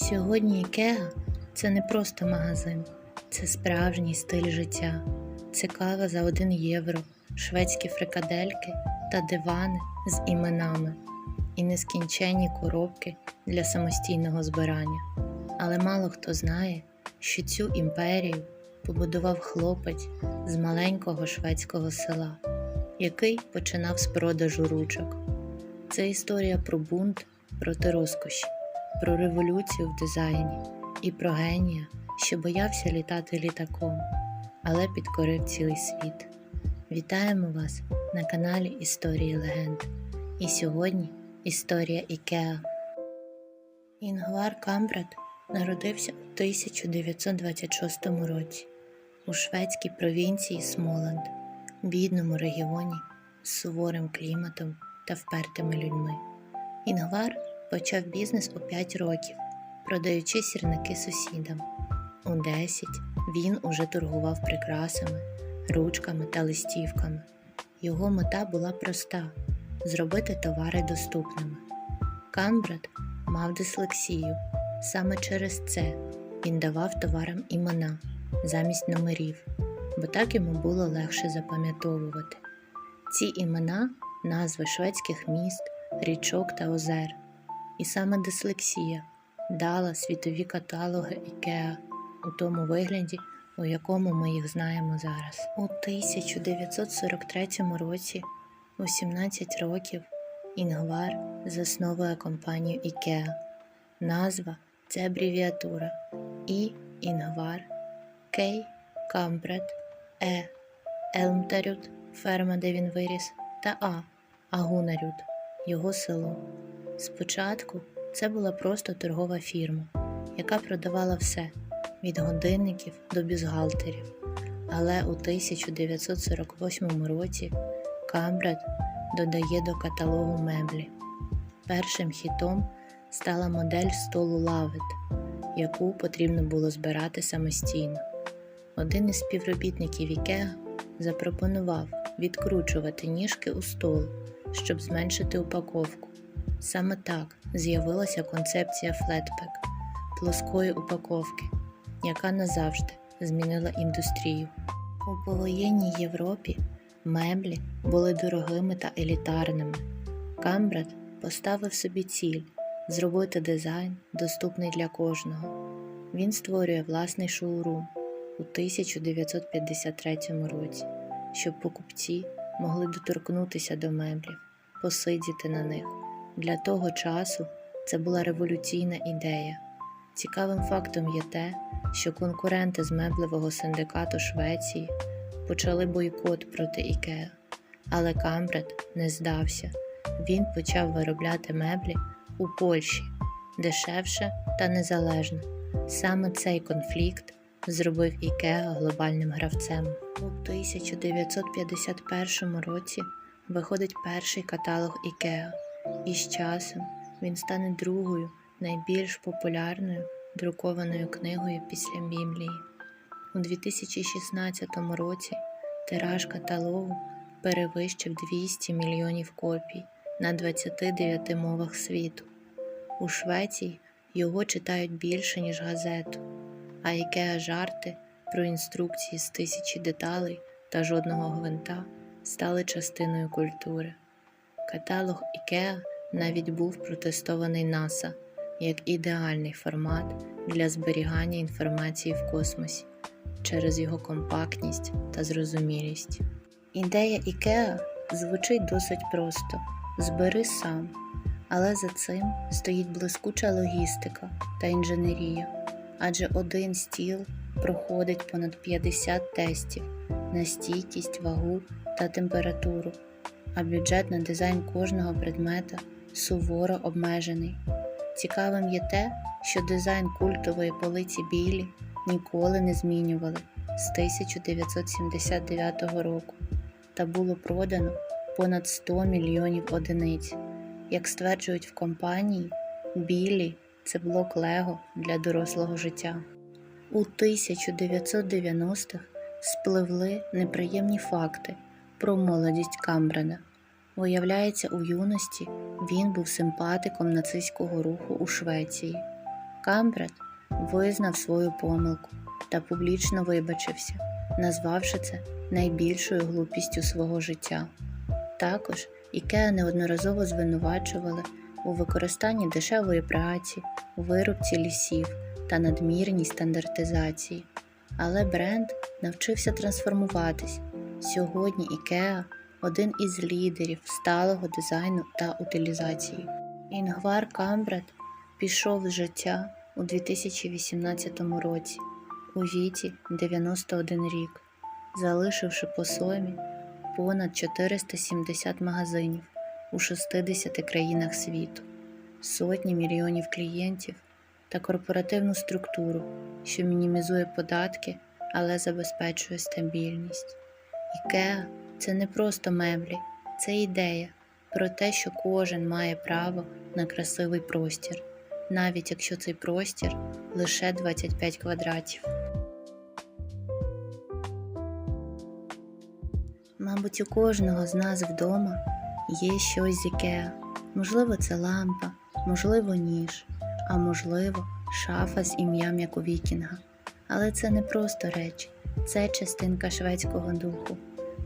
Сьогодні Ікеа це не просто магазин, це справжній стиль життя. Це кава за 1 євро, шведські фрикадельки та дивани з іменами і нескінченні коробки для самостійного збирання. Але мало хто знає, що цю імперію побудував хлопець з маленького шведського села, який починав з продажу ручок. Це історія про бунт проти розкоші, про революцію в дизайні і про генія, що боявся літати літаком, але підкорив цілий світ. Вітаємо вас на каналі Історії Легенд. І сьогодні історія Ікеа. Інгвар Кампрат народився у 1926 році у шведській провінції Смоланд, бідному регіоні з суворим кліматом та впертими людьми. Інгвар почав бізнес у 5 років, продаючи сірники сусідам. У 10 він уже торгував прикрасами, ручками та листівками. Його мета була проста зробити товари доступними. Камбрат мав дислексію. Саме через це він давав товарам імена замість номерів, бо так йому було легше запам'ятовувати. Ці імена назви шведських міст, річок та озер. І саме дислексія дала світові каталоги Ікеа у тому вигляді, у якому ми їх знаємо зараз. У 1943 році, у 17 років, Інгвар засновує компанію Ікеа. Назва це абревіатура І Інгвар, Кей Камбрет, Е Елмтарют, ферма, де він виріс, та А Агунарют, його село. Спочатку це була просто торгова фірма, яка продавала все від годинників до бюстгальтерів. Але у 1948 році Камбрет додає до каталогу меблі. Першим хітом стала модель столу Лавет, яку потрібно було збирати самостійно. Один із співробітників Ікеа запропонував відкручувати ніжки у стол, щоб зменшити упаковку. Саме так з'явилася концепція флетпек плоскої упаковки, яка назавжди змінила індустрію. У повоєнній Європі меблі були дорогими та елітарними. Камбрат поставив собі ціль зробити дизайн доступний для кожного. Він створює власний шоурум у 1953 році, щоб покупці могли доторкнутися до меблів, посидіти на них. Для того часу це була революційна ідея. Цікавим фактом є те, що конкуренти з меблевого синдикату Швеції почали бойкот проти Ікеа, але Камбрет не здався. Він почав виробляти меблі у Польщі дешевше та незалежно. Саме цей конфлікт зробив Ікеа глобальним гравцем. У 1951 році виходить перший каталог Ікеа, і з часом він стане другою найбільш популярною друкованою книгою після Біблії. У 2016 році тираж каталогу перевищив 200 мільйонів копій на 29 мовах світу. У Швеції його читають більше, ніж газету, а Ікеа жарти про інструкції з тисячі деталей та жодного гвинта стали частиною культури. Каталог Ікеа навіть був протестований НАСА як ідеальний формат для зберігання інформації в космосі через його компактність та зрозумілість. Ідея Ікеа звучить досить просто: збери сам, але за цим стоїть блискуча логістика та інженерія, адже один стіл проходить понад 50 тестів на стійкість, вагу та температуру, а бюджет на дизайн кожного предмета суворо обмежений. Цікавим є те, що дизайн культової полиці білі ніколи не змінювали з 1979 року та було продано понад 100 мільйонів одиниць. Як стверджують в компанії, білі це блок Лего для дорослого життя. У 1990-х спливли неприємні факти про молодість Камбрена. Виявляється, у юності він був симпатиком нацистського руху у Швеції. Камбрат визнав свою помилку та публічно вибачився, назвавши це найбільшою глупістю свого життя. Також Ікеа неодноразово звинувачували у використанні дешевої праці, вирубці лісів та надмірній стандартизації. Але бренд навчився трансформуватись. Сьогодні Ікеа один із лідерів сталого дизайну та утилізації. Інгвар Камбрат пішов з життя у 2018 році у віці 91 рік, залишивши по собі понад 470 магазинів у 60 країнах світу, сотні мільйонів клієнтів та корпоративну структуру, що мінімізує податки, але забезпечує стабільність. Ікеа це не просто меблі, це ідея про те, що кожен має право на красивий простір, навіть якщо цей простір лише 25 квадратів. Мабуть, у кожного з нас вдома є щось з Ікеа. Можливо, це лампа, можливо, ніж, а можливо, шафа з ім'ям як у Вікінга. Але це не просто речі, це частинка шведського духу,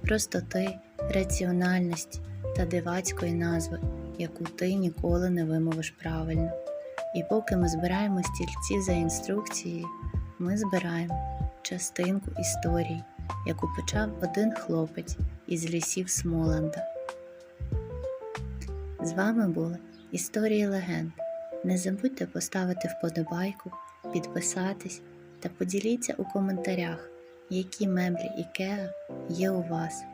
простоти, раціональності та дивацької назви, яку ти ніколи не вимовиш правильно. І поки ми збираємо стільці за інструкцією, ми збираємо частинку історії, яку почав один хлопець із лісів Смоланда. З вами були Історії легенд. Не забудьте поставити вподобайку, підписатись та поділіться у коментарях, які меблі Ікеа є у вас.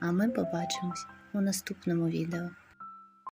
А ми побачимось у наступному відео.